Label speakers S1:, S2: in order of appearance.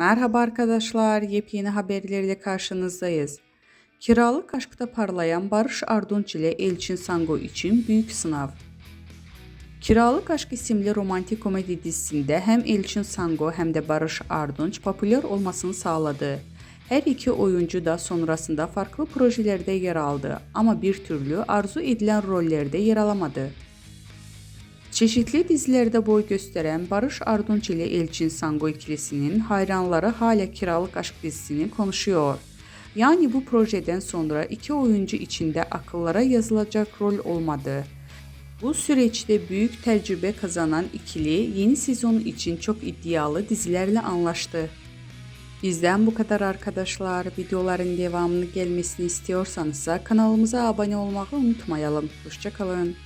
S1: Merhaba arkadaşlar, yepyeni haberlerle karşınızdayız. Kiralık aşkta parlayan Barış Ardunç ile Elçin Sango için büyük sınav. Kiralık Aşk isimli romantik komedi dizisinde hem Elçin Sango hem de Barış Ardunç popüler olmasını sağladı. Her iki oyuncu da sonrasında farklı projelerde yer aldı ama bir türlü arzu edilen rollerde yer alamadı. Çeşitli dizilerde boy gösteren Barış Ardunç ile Elçin Sango ikilisinin hayranları hala Kiralık Aşk dizisini konuşuyor. Yani bu projeden sonra iki oyuncu içinde akıllara yazılacak rol olmadı. Bu süreçte büyük tecrübe kazanan ikili yeni sezon için çok iddialı dizilerle anlaştı. Bizden bu kadar arkadaşlar. Videoların devamını gelmesini istiyorsanız kanalımıza abone olmayı unutmayalım. Hoşçakalın.